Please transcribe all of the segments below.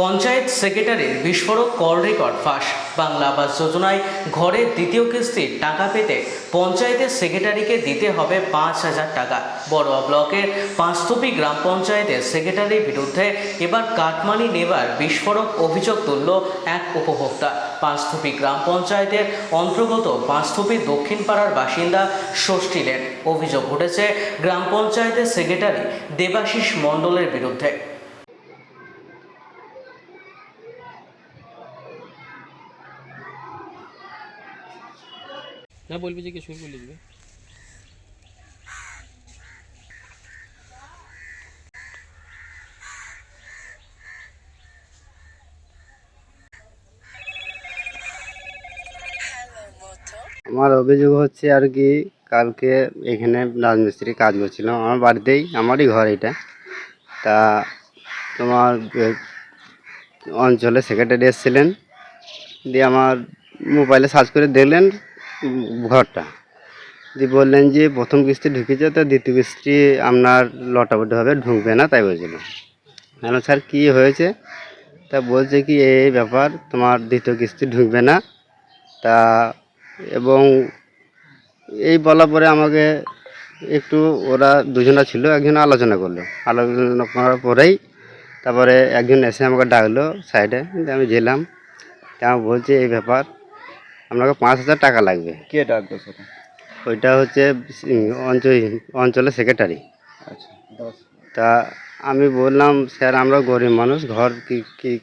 পঞ্চায়েত সেক্রেটারির বিস্ফোরক call record ফাঁস। বাংলা আবাস যোজনায় ঘরের দ্বিতীয় কিস্তির টাকা পেতে পঞ্চায়েতের সেক্রেটারিকে দিতে হবে পাঁচ হাজার টাকা। বড়োয়া ব্লকের পাঁচথপি গ্রাম পঞ্চায়েতের সেক্রেটারির বিরুদ্ধে এবার কাটমানি নেবার বিস্ফোরক অভিযোগ তুলল এক উপভোক্তা। পাঁচথপি গ্রাম পঞ্চায়েতের অন্তর্গত পাঁচথপি দক্ষিণ পাড়ার বাসিন্দা ষষ্ঠীলেন অভিযোগ উঠেছে গ্রাম পঞ্চায়েতের সেক্রেটারি দেবাশিস মণ্ডলের বিরুদ্ধে। না বলবি যে কিছু বলে দিবে আমার অভিযোগ হচ্ছে আর কি, কালকে এখানে রাজমিস্ত্রি কাজ করছিলাম আমার বাড়িতেই, আমারই ঘর এটা। তা তোমার অঞ্চলে সেক্রেটারি এসেছিলেন। দিয়ে আমার মোবাইলে সার্চ করে দেখলেন। ঘরটা। দিয়ে বললেন যে, প্রথম কিস্তি ঢুকেছে, তো দ্বিতীয় কিস্তি আপনার লটাপটি হবে, ঢুকবে না। তাই বলছিল। হ্যালো স্যার, কী হয়েছে? তা বলছে কি, এই ব্যাপার, তোমার দ্বিতীয় কিস্তি ঢুকবে না। তা এবং এই বলার পরে আমাকে একটু ওরা দুজনা ছিল, একজন আলোচনা করল। আলোচনা করার পরেই তারপরে একজন এসে আমাকে ডাকলো সাইডে আমি গেলাম। তা বলছে, এই ব্যাপার আপনাকে পাঁচ হাজার টাকা লাগবে। কে সেটা? ওইটা হচ্ছে অঞ্চল অঞ্চলের সেক্রেটারি আচ্ছা তা আমি বললাম স্যার আমরা গরিব মানুষ ঘর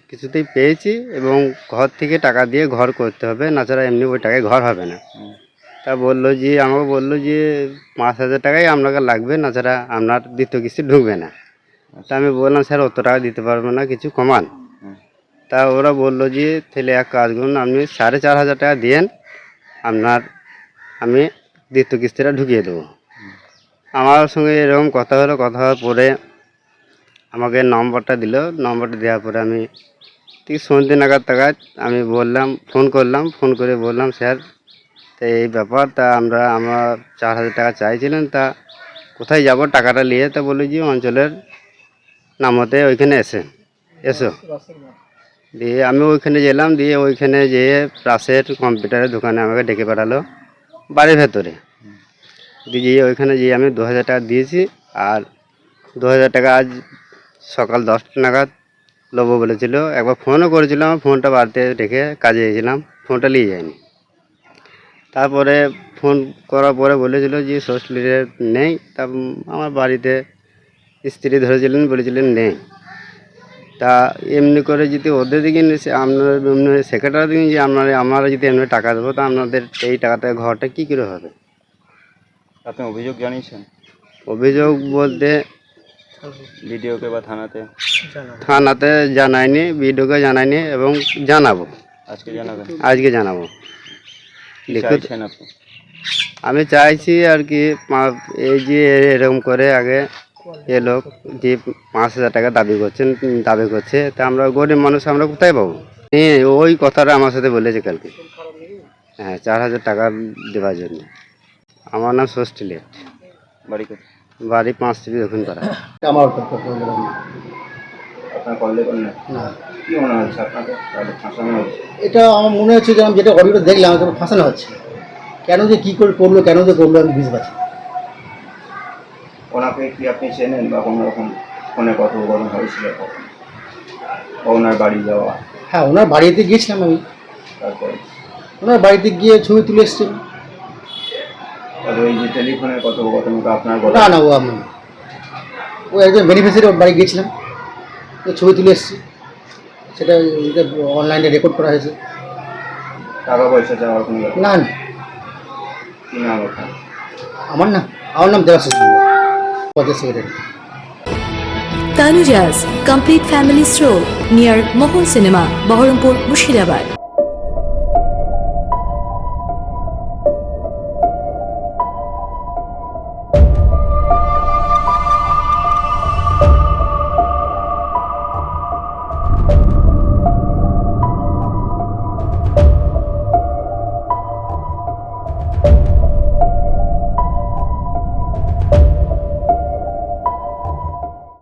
কিছুতেই পেয়েছি এবং ঘর থেকে টাকা দিয়ে ঘর করতে হবে নাছাড়া এমনি ওই টাকায় ঘর হবে না। তা বলল যে আমাকে বলল যে পাঁচ হাজার টাকাই আপনাকে লাগবে নাছাড়া আপনার দ্বিতীয় কিস্তি ঢুকবে না। তা আমি বললাম স্যার অত টাকা দিতে পারব না কিছু কমান। তা ওরা বলল যে, তাহলে এক কাজ করুন, আপনি সাড়ে চার হাজার টাকা দিয়েন, আপনার আমি দ্বিতীয় কিস্তিটা ঢুকিয়ে দেবো। আমার সঙ্গে এরকম কথা হলো, কথা হওয়ার পরে আমাকে নম্বরটা দিল। নম্বরটা দেওয়ার পরে আমি ঠিক সন্ধ্যে নাগাদ টাকায় আমি বললাম, ফোন করলাম, ফোন করে বললাম, স্যার, তা এই ব্যাপার, তা আমরা আমরা চার হাজার টাকা চাইছিলেন, তা কোথায় যাব? টাকাটা নিয়ে? তা বলি যে, অঞ্চলের নামতে ওইখানে এসে, এসো। দিয়ে আমি ওইখানে গেলাম, দিয়ে ওইখানে যেয়ে পাশের কম্পিউটারের দোকানে আমাকে ডেকে পাঠালো বাড়ির ভেতরে। দিয়ে ওইখানে যেয়ে আমি দু হাজার টাকা দিয়েছি আর দু হাজার টাকা আজ সকাল দশটা নাগাদ লোবো বলেছিল। একবার ফোনও করেছিলাম, ফোনটা বাড়িতে রেখে কাজে গেছিলাম, ফোনটা নিয়ে যায়নি। তারপরে ফোন করার পরে বলেছিল যে ষষ্ঠীর নেই। তা আমার বাড়িতে স্ত্রী ধরেছিলেন, বলেছিলেন, নেই। তা এমনি করে যদি ওদের দিকে আপনার এমনি সেক্রেটারি দিকে যে আপনারা আমরা যদি এমনি টাকা দেবো তা আপনাদের এই টাকাতে ঘরটা কী করে হবে? আপনি অভিযোগ জানিয়েছেন? অভিযোগ বলতে ভিডিওকে বা থানাতে? থানাতে জানাইনি বিডিওকে জানাইনি এবং জানাব। আজকে জানাবেন? আজকে জানাব। আপনি? আমি চাইছি আর কি এই যে এরকম করে আগে এ লোক যে পাঁচ হাজার টাকা দাবি করছেন দাবি করছে তা আমরা গরিব মানুষ আমরা কোথায় পাবো? হ্যাঁ ওই কথাটা আমার সাথে বলেছে কালকে। হ্যাঁ চার হাজার টাকা দেওয়ার জন্য। আমার নাম ষষ্ঠী লেট বাড়ি বাড়ি পাঁচ টিভি দক্ষিণ পাড়া আমার এটা আমার মনে হচ্ছে যে আমি যেটা অডিওটা দেখলাম ফাঁসানো হচ্ছে। কেন যে কী করে করল কেন যে করল আমি বুঝতে পারছি। ওনাকে কি আপনি চেনেন বা কোনো রকম ফোনে কথোপকথন হয়েছিল কখন? বা ওনার বাড়ি যাওয়া? হ্যাঁ ওনার বাড়িতে গিয়েছিলাম আমি। তারপরে? ওনার বাড়িতে গিয়ে ছবি তুলে এসেছি তবে এই যে টেলিফোনের কথোপকথন আপনার না গলা না ও আমি ও একজন বেনিফিসিয়ারি ওর বাড়ি গিয়েছিলাম। ও ছবি তুলে এসেছি। সেটা অনলাইনে রেকর্ড করা হয়েছে। টাকা পয়সা চাওয়ার কোনো না না। কি নাম আপনার আমার না আমার নাম Debashis panchayat secretary Tanujas Complete Family Stroll near Mohol Cinema, Baharampur, Mushirabad.